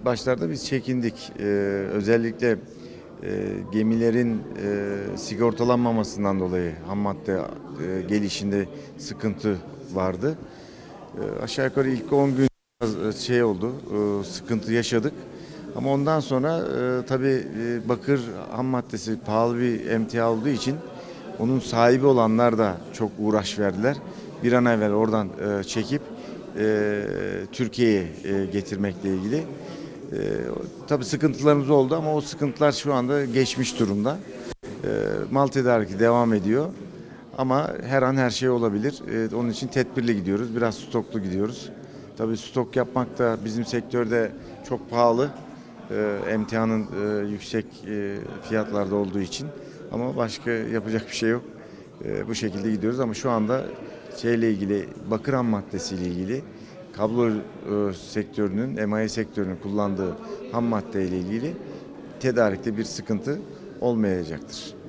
ilk başlarda biz çekindik. Ee, özellikle e, gemilerin e, sigortalanmamasından dolayı ham madde e, gelişinde sıkıntı vardı. E, aşağı yukarı ilk 10 gün e, şey oldu, e, sıkıntı yaşadık. Ama ondan sonra e, tabii e, bakır ham maddesi pahalı bir emtia olduğu için onun sahibi olanlar da çok uğraş verdiler. Bir an evvel oradan e, çekip e, Türkiye'ye e, getirmekle ilgili. E, tabii sıkıntılarımız oldu ama o sıkıntılar şu anda geçmiş durumda. E, mal tedariki devam ediyor. Ama her an her şey olabilir. E, onun için tedbirli gidiyoruz. Biraz stoklu gidiyoruz. Tabii stok yapmak da bizim sektörde çok pahalı. E, e, yüksek e, fiyatlarda olduğu için. Ama başka yapacak bir şey yok. E, bu şekilde gidiyoruz ama şu anda şeyle ilgili bakır ham maddesiyle ilgili kablo e, sektörünün, emaye sektörünün kullandığı ham maddeyle ilgili tedarikte bir sıkıntı olmayacaktır.